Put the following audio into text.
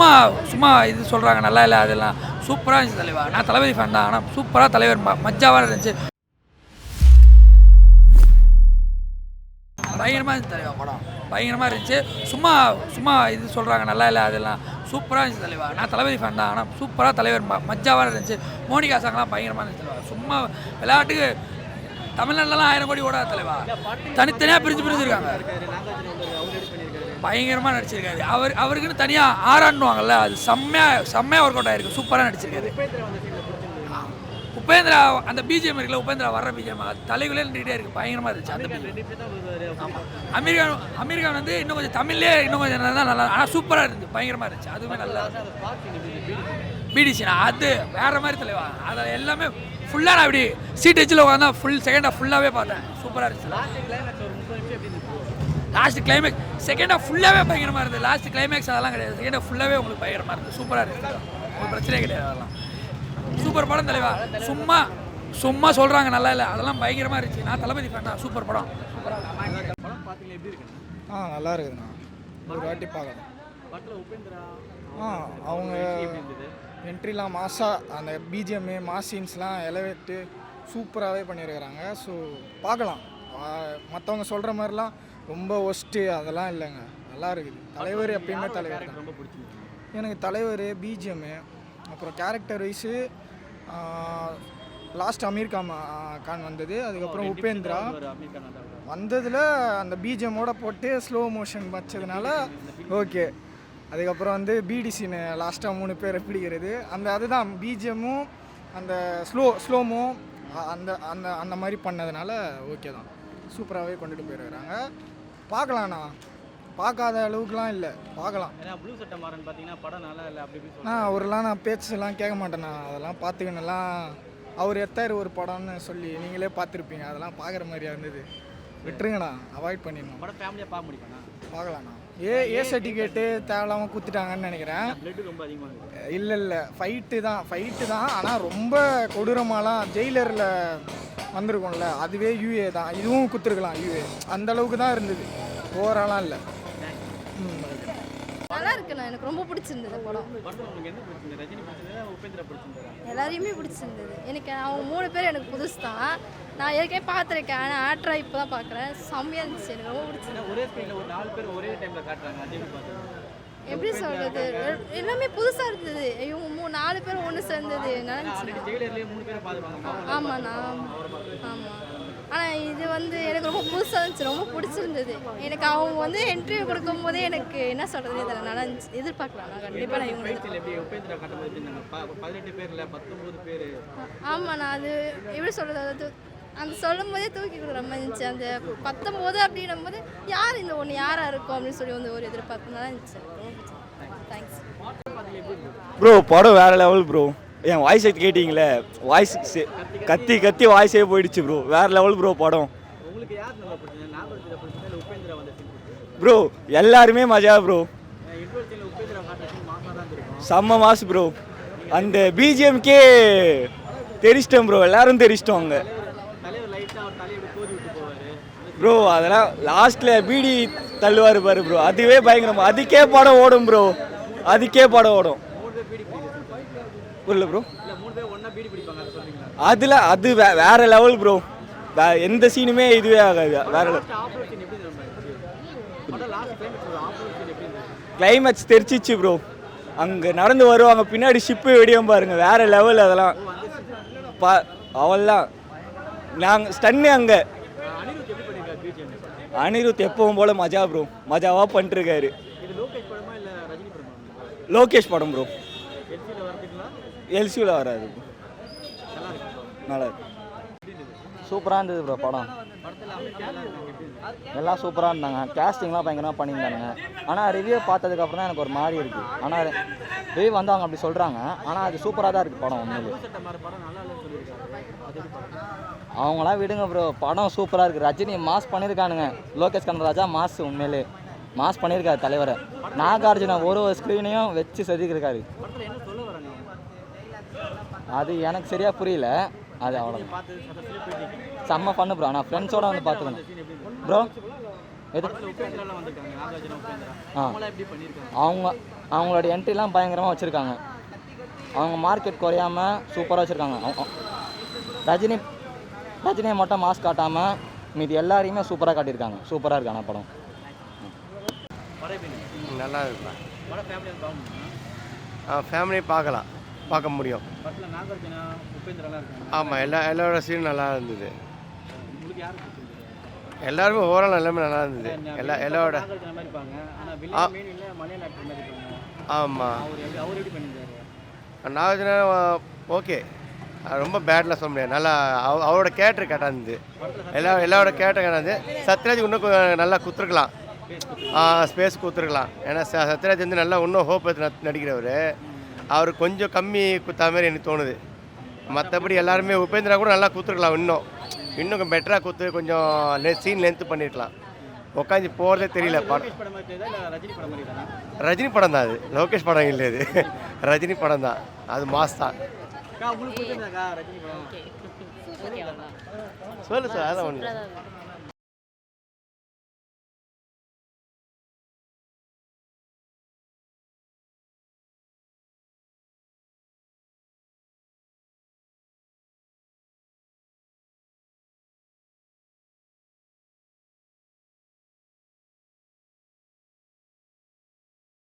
சும்மா சும்மா இது சொல்கிறாங்க நல்லா இல்லை அதெல்லாம். சூப்பராக இருந்துச்சு தலைவா. நான் தளபதி ஃபேன் தான் ஆனால் சூப்பராக தலைவர் ம மஜாவாக இருந்துச்சு. பயங்கரமாக இருந்துச்சு தலைவா படம். பயங்கரமாக இருந்துச்சு. சும்மா சும்மா இது சொல்கிறாங்க நல்லா இல்லை அதெல்லாம். சூப்பராக இருந்துச்சு தலைவா. நான் தளபதி ஃபேன் தான் ஆனால் சூப்பராக தலைவர் ம மஜாவாக இருந்துச்சு. மோனிகா சாங்லாம் பயங்கரமாக இருந்துச்சு தலைவா. சும்மா விளையாட்டுக்கு தமிழ்நாட்டிலலாம் ஆயிரம் கோடி ஓடாத தலைவா. தனித்தனியாக பிரிஞ்சு பிரிஞ்சுருக்காங்க. பயங்கரமாக நடிச்சிருக்காரு. அவர் அவருக்குன்னு தனியாக ஆறாண்டுவாங்கல்ல அது செம்மையாக செம்மையாக ஒர்க் அவுட் ஆயிருக்கு. சூப்பராக நடிச்சிருக்காரு. உபேந்திரா அந்த பிஜிஎம் இருக்குல்ல உபேந்திரா வர்ற பிஜிஎம் தலைவிலே நின்றுட்டே இருக்கு. பயங்கரமாக இருந்துச்சு. அந்த BGM. அமீர்கான் அமெரிக்கா அமெரிக்கா வந்து இன்னும் கொஞ்சம் தமிழ்லேயே இன்னும் கொஞ்சம் நல்லா நல்லா ஆனால் சூப்பராக இருந்துச்சு. பயங்கரமாக இருந்துச்சு. அதுவுமே நல்லா பிடிச்சினா அது வேற மாதிரி தலைவா. அதில் எல்லாமே ஃபுல்லாக நான் அப்படி சீட் வச்சில் உட்காந்தா ஃபுல் செகண்டாக ஃபுல்லாகவே பார்த்தேன். சூப்பராக இருந்துச்சு. லாஸ்ட் கிளைமேக்ஸ் செகண்ட் ஹாஃப் ஃபுல்லாகவே பயங்கரமாக இருந்தது. லாஸ்ட் கிளைமேக்ஸ் அதெல்லாம் கிடையாது. செகண்ட் ஹாஃப் ஃபுல்லாகவே உங்களுக்கு பயங்கரமாக இருந்தது. சூப்பராக இருந்துச்சு ஒரு பிரச்சனையே கிடையாது அதெல்லாம். சூப்பர் படம் தலைவா. சும்மா சும்மா சொல்கிறாங்க நல்லா இல்லை. அதெல்லாம் பயங்கரமாக இருந்துச்சு. நான் தளபதி தான் சூப்பர் படம். ஆ நல்லா இருக்குதுண்ணா. ஒரு வாட்டி பார்க்கலாம். ஆ அவங்க என்ட்ரிலாம் மாசாக அந்த பிஜிஎம்மு மாஸ் சீன்ஸ்லாம் எலவேட்டு சூப்பராகவே பண்ணியிருக்கிறாங்க. ஸோ பார்க்கலாம். மற்றவங்க சொல்கிற மாதிரிலாம் ரொம்ப ஒஸ்ட்டு அதெல்லாம் இல்லைங்க. நல்லா இருக்குது. தலைவர் எப்பயுமே தலைவர் தான். ரொம்ப பிடிச்சிருந்துச்சு எனக்கு தலைவர் பிஜிஎம்மு அப்புறம் character wise last Aamir Khan Khan வந்தது. அதுக்கப்புறம் உபேந்திரா. வந்ததில் அந்த பிஜிஎம்மோட போட்டு ஸ்லோ மோஷன் வச்சதுனால ஓகே அதுக்கப்புறம் வந்து பிடிசின்னு லாஸ்ட்டாக மூணு பேரை பிடிக்கிறது. அந்த அதுதான் பிஜிஎம்மும் அந்த ஸ்லோ ஸ்லோமோ அந்த அந்த அந்த மாதிரி பண்ணதுனால ஓகே தான். சூப்பராகவே கொண்டுட்டு போயிருக்கிறாங்க. பார்க்கலாண்ணா பார்க்காத அளவுக்குலாம் இல்லை. பார்க்கலாம். ஏன்னா ப்ளூ சட்டை மாறன் பார்த்தீங்கன்னா படம் நல்லா இல்லை அப்படி இப்படி நான் அவரெல்லாம் நான் பேச்செல்லாம் கேட்க மாட்டேண்ணா. அதெல்லாம் பார்த்துக்கணுலாம் அவர் எத்தாரு ஒரு படம்னு சொல்லி நீங்களே பார்த்துருப்பீங்க. அதெல்லாம் பார்க்குற மாதிரியா இருந்தது. விட்டுருங்கண்ணா. அவாய்ட் பண்ணிடணும். படம் ஃபேமிலியாக பார்க்க முடியுமாண்ணா? பார்க்கலாண்ணா ஏ ஏ சர்டிஃபிகேட்டு தேவையில்லாமல் குத்துட்டாங்கன்னு நினைக்கிறேன். இல்லை இல்லை. ஃபைட்டு தான். ஃபைட்டு தான். ஆனால் ரொம்ப கொடூரமாலாம் ஜெயிலரில் வந்திருக்கும்ல அதுவே யூஏ தான். இதுவும் குத்துருக்கலாம் யூஏ அந்த அளவுக்கு தான் இருந்தது. ஓவராலாம் இல்லை. நல்லா இருக்குண்ணா எனக்கு ரொம்ப பிடிச்சிருந்தது படம். எல்லாரையுமே பிடிச்சிருந்தது. எனக்கு அவங்க மூணு பேர் எனக்கு புதுசு தான். நான் ஏற்கனவே பார்த்துருக்கேன். ஆனால் ஆட்ரா இப்போ தான் பார்க்குறேன். செம்மையாக இருந்துச்சு. எனக்கு ரொம்ப பிடிச்சிருந்தது. ஒரே ஸ்க்ரீனில் ஒரு நாலு பேர் ஒரே டைமில் காட்டுறாங்க. அதே மாதிரி பார்த்துருங்க எப்படி சொல்கிறது எல்லாமே புதுசாக இருந்தது. இவங்க மூணு நாலு பேர் ஒன்று சேர்ந்தது. ஆமாண்ணா ஆமாம் ஆனால் இது வந்து எனக்கு ரொம்ப புதுசாக இருந்துச்சு. ரொம்ப பிடிச்சிருந்தது. எனக்கு அவங்க வந்து இன்டர்வியூ கொடுக்கும்போதே எனக்கு என்ன சொல்கிறதுனே தெரியல. நல்லா எதிர்பார்க்கலாம் நான் கண்டிப்பாக நான் இவங்க ஆமாண்ணா அது எப்படி சொல்கிறது அது அந்த சொல்லும் போதே தூக்கி கொடுக்குற மாதிரி இருந்துச்சு. அந்த பத்தொம்போது அப்படின்னும் போது யார் இந்த ஒன்று யாராக இருக்கும் அப்படின்னு சொல்லி வந்து ஒரு எதிர்பார்ப்பு நல்லா இருந்துச்சு. தேங்க்ஸ் ப்ரோ படம் வேற லெவல் ப்ரோ என் வாய்ஸ் கேட்டிங்களே? வாய்ஸ் கத்தி கத்தி வாய்ஸே போயிடுச்சு ப்ரோ வேற லெவல் ப்ரோ படம். ப்ரோ எல்லாருமே மஜா ப்ரோ தான் செம்ம மாஸ் ப்ரோ அந்த பிஜிஎம்கே தெரிச்சிட்டோம் ப்ரோ எல்லாரும் தெரிச்சிட்டோம் அங்கே தலைவர் லைட்டாக அவர் தலையை இப்படி கோதி விட்டு போவார் ப்ரோ அதெல்லாம் லாஸ்ட்டில் பீடி தள்ளுவார் பாரு ப்ரோ அதுவே பயங்கரமாக அதுக்கே படம் ஓடும் ப்ரோ அதுக்கே படம் ஓடும். புரியல ப்ரோ அதில் அது வே- வேற லெவல் ப்ரோ எந்த சீனுமே இதுவே ஆகாது. வேற லெவல் கிளைமேக்ஸ் தெரிச்சிச்சு ப்ரோ அங்கே நடந்து வருவாங்க பின்னாடி ஷிப்பு வெடியும் பாருங்க. வேற லெவல் அதெல்லாம். பா அவெல்லாம் நாங்கள் ஸ்டன்னு அங்கே அனிருத் எப்படி பண்ணியிருக்காரு பிஜிஎம் அனிருத் எப்பவும் போல மஜா ப்ரோ மஜாவாக பண்ணிருக்காரு லோகேஷ் படம் ப்ரோ எல்சியில் வராது நல்லா சூப்பராக இருந்தது ப்ரோ படம். எல்லாம் எல்லாம் சூப்பராக இருந்தாங்க கேஸ்டிங்லாம் பயங்கரமாக பண்ணியிருந்தாங்க ஆனால் ரிவ்யூ பார்த்ததுக்கப்புறம் தான் எனக்கு ஒரு மாதிரி இருக்குது ஆனால் ரிவ்யூ வந்து அவங்க அப்படி சொல்கிறாங்க ஆனால் அது சூப்பராக தான் இருக்குது படம் உண்மையிலே. அவங்களாம் விடுங்க ப்ரோ படம் சூப்பராக இருக்குது ரஜினி மாஸ் பண்ணியிருக்கானுங்க லோகேஷ் கனராஜா மாஸ் உண்மையிலே. மாஸ் பண்ணியிருக்காரு தலைவரை. நாகார்ஜுனா ஒரு ஒரு ஸ்க்ரீனையும் வச்சு செதுக்கிருக்காரு அது எனக்கு சரியாக புரியல. அது அவ்வளோ செம்ம பண்ணு ப்ரோ நான் ஃப்ரெண்ட்ஸோட வந்து பார்த்துக்கணும். ப்ரோ எது? ஆ. அவங்க அவங்களோட என்ட்ரிலாம் பயங்கரமாக வச்சுருக்காங்க. அவங்க மார்க்கெட் குறையாம சூப்பராக வச்சுருக்காங்க. ரஜினி ரஜினியை மட்டும் மாஸ்க் காட்டாமல் மீதி எல்லாரையுமே சூப்பராக காட்டியிருக்காங்க. சூப்பராக இருக்கான படம். நல்லா இருக்கலாம் படம் ஃபேமிலியாக பார்க்கணும்? ஃபேமிலி பார்க்கலாம். பார்க்க முடியும். ஆமாம் எல்லா எல்லாரோட சீனும் நல்லா இருந்தது. உங்களுக்கு யார் பிடிச்சிருந்தது எல்லாருமே ஓவரால் எல்லாமே நல்லா இருந்தது. எல்லா எல்லாரோட ஆமாம் நாகார்ஜுனா ஓகே. ரொம்ப பேட்லாம் சொல்ல முடியாது. நல்லா அவ- அவரோட கேரக்டர் கரெக்டாக இருந்தது. எல்லா எல்லாரோட கேரக்டர் கரெக்டாக இருந்தது. சத்யராஜ் இன்னும் நல்லா குத்துருக்கலாம். ஸ்பேஸ் கொடுத்துருக்கலாம் ஏன்னா ச- சத்யராஜ் வந்து நல்லா இன்னும் ஹோப் எடுத்து நடிக்கிறவர். அவர் கொஞ்சம் கம்மி குத்தா மாதிரி எனக்கு தோணுது. மற்றபடி எல்லாருமே உபேந்திரா கூட நல்லா குத்துருக்கலாம் இன்னும். இன்னும் கொஞ்சம் பெட்டராக குத்து கொஞ்சம் சீன் லென்த் பண்ணியிருக்கலாம் உட்காந்து போகிறதே தெரியல படம். ரஜினி படம் தானே? ரஜினி படம் தான் அது. லோகேஷ் படம் இல்லை இது. ரஜினி படம் தான். அது மாஸ் தான். சொல்லு சார் அதான் ஒன்று